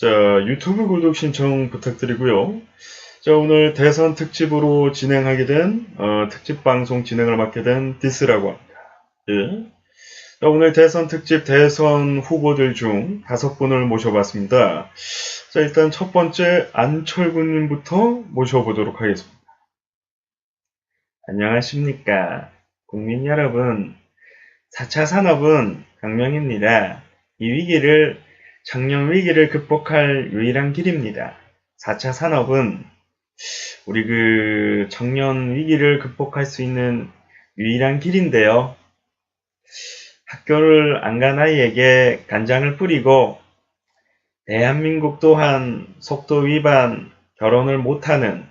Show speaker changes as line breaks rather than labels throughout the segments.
자, 유튜브 구독 신청 부탁드리고요. 자, 오늘 대선 특집으로 진행하게 된, 어, 특집 방송 진행을 맡게 된 디스라고 합니다. 예. 자, 오늘 대선 특집 대선 후보들 중 다섯 분을 모셔봤습니다. 자, 일단 첫 번째 안철구님부터 모셔보도록 하겠습니다. 안녕하십니까. 국민 여러분. 4차 산업은革命입니다. 이 위기를, 청년 위기를 극복할 유일한 길입니다. 4차 산업은 우리 그 청년 위기를 극복할 수 있는 유일한 길인데요. 학교를 안 간 아이에게 간장을 뿌리고 대한민국 또한 속도 위반 결혼을 못하는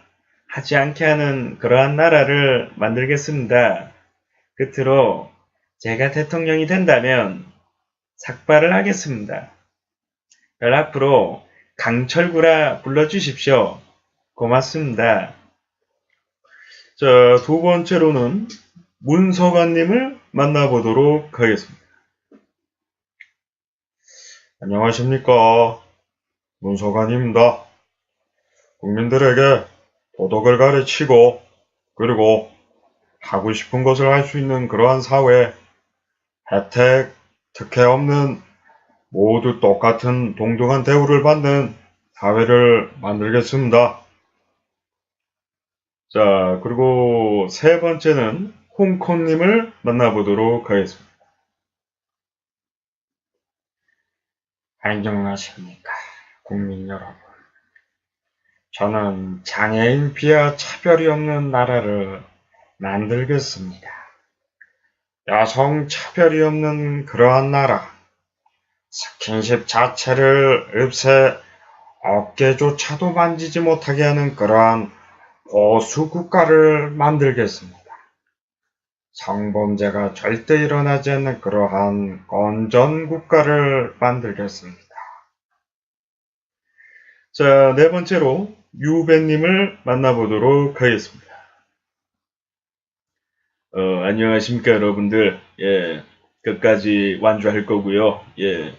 하지 않게 하는 그러한 나라를 만들겠습니다. 끝으로 제가 대통령이 된다면 삭발을 하겠습니다. 별 앞으로 강철구라 불러주십시오. 고맙습니다. 자, 두 번째로는 문서관님을 만나보도록 하겠습니다. 안녕하십니까. 문서관입니다. 국민들에게 도덕을 가르치고 그리고 하고 싶은 것을 할 수 있는 그러한 사회, 혜택, 특혜 없는 모두 똑같은 동등한 대우를 받는 사회를 만들겠습니다. 자, 그리고 세 번째는 홍콩님을 만나보도록 하겠습니다. 안녕하십니까, 국민 여러분. 저는 장애인 비하 차별이 없는 나라를 만들겠습니다. 여성 차별이 없는 그러한 나라, 스킨십 자체를 없애 어깨조차도 만지지 못하게 하는 그러한 보수 국가를 만들겠습니다. 성범죄가 절대 일어나지 않는 그러한 건전 국가를 만들겠습니다. 자, 네 번째로 유배님을 만나보도록 하겠습니다. 어, 안녕하십니까, 여러분들. 예, 끝까지 완주할 거고요. 예,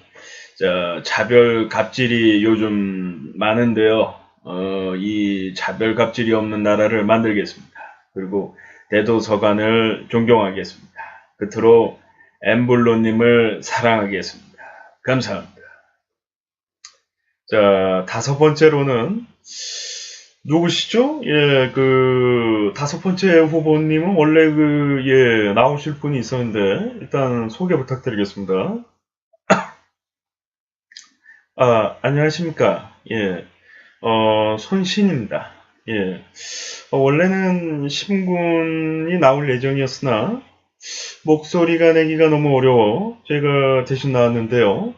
자, 차별 갑질이 요즘 많은데요. 어, 이 차별 갑질이 없는 나라를 만들겠습니다. 그리고 대도서관을 존경하겠습니다. 끝으로 엠블로님을 사랑하겠습니다. 감사합니다. 자, 다섯 번째로는 누구시죠? 예, 그 다섯 번째 후보님은 원래 그 예, 나오실 분이 있었는데 일단 소개 부탁드리겠습니다. 아, 안녕하십니까? 예. 어, 손신입니다. 예. 어, 원래는 신군이 나올 예정이었으나 목소리가 내기가 너무 어려워 제가 대신 나왔는데요.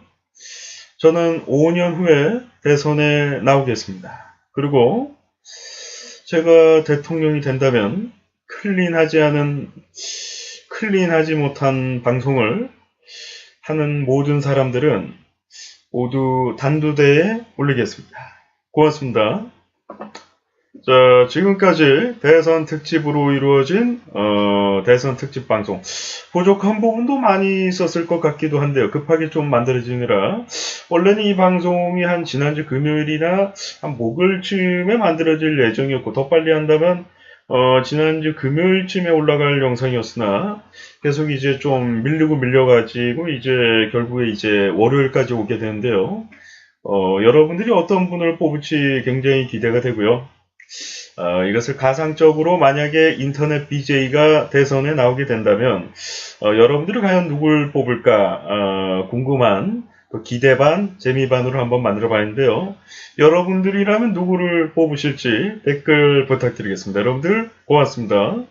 저는 5년 후에 대선에 나오겠습니다. 그리고 제가 대통령이 된다면 클린하지 않은 클린하지 못한 방송을 하는 모든 사람들은 모두 단두대에 올리겠습니다. 고맙습니다. 자, 지금까지 대선 특집으로 이루어진 어, 대선 특집 방송 부족한 부분도 많이 있었을 것 같기도 한데요. 급하게 좀 만들어지느라 원래는 이 방송이 한 지난주 금요일이나 한 목요일쯤에 만들어질 예정이었고 더 빨리 한다면 어, 지난주 금요일쯤에 올라갈 영상이었으나 계속 이제 좀 밀리고 밀려가지고 이제 결국에 이제 월요일까지 오게 되는데요. 어, 여러분들이 어떤 분을 뽑을지 굉장히 기대가 되고요. 어, 이것을 가상적으로 만약에 인터넷 BJ가 대선에 나오게 된다면 어, 여러분들이 과연 누굴 뽑을까 어, 궁금한 기대 반, 재미 반으로 한번 만들어 봤는데요. 여러분들이라면 누구를 뽑으실지 댓글 부탁드리겠습니다. 여러분들 고맙습니다.